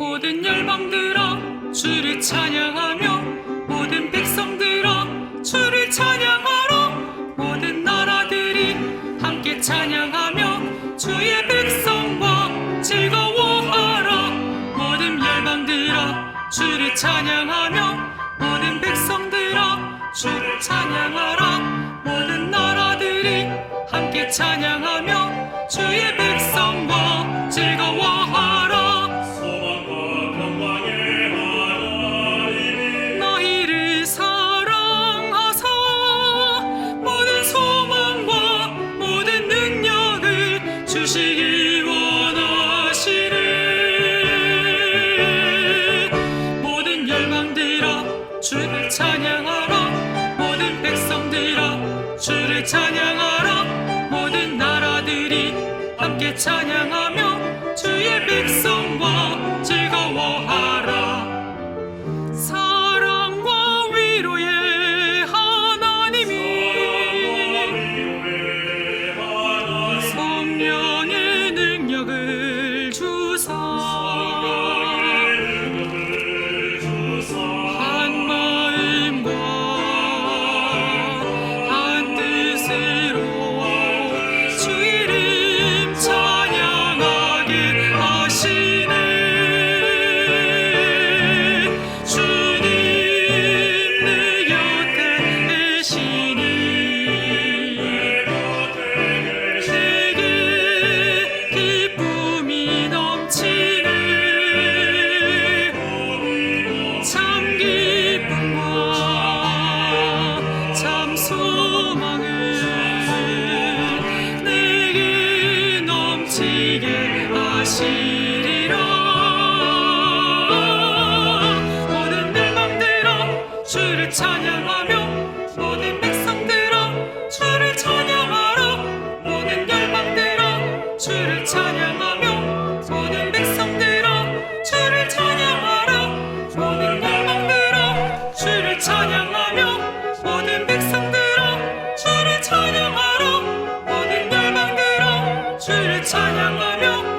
모든 열방들아 주를 찬양하며 모든 백성들아 주를 찬양하라 모든 나라들이 함께 찬양하며 주의 백성과 즐거워하라 모든 열방들아 주를 찬양하며 모든 백성들아 주를 찬양하라 찬양하며 주의 백성과 즐거워하라. 소망과 평강의 하나님이 너희를 사랑하사 모든 소망과 모든 능력을 주시기 원하시네. 모든 열방들아 주를 찬양하라. 모든 백성들아 주를 찬양 주를 찬양하며 모든 백성들아 주를 찬양하라 모든 열방들아 주를 찬양하며 모든 백성들아 주를 찬양하라 모든 열방들아 주를 찬양하며 모든 백성들아 주를 찬양하라 모든 열방들아 주를 찬양하며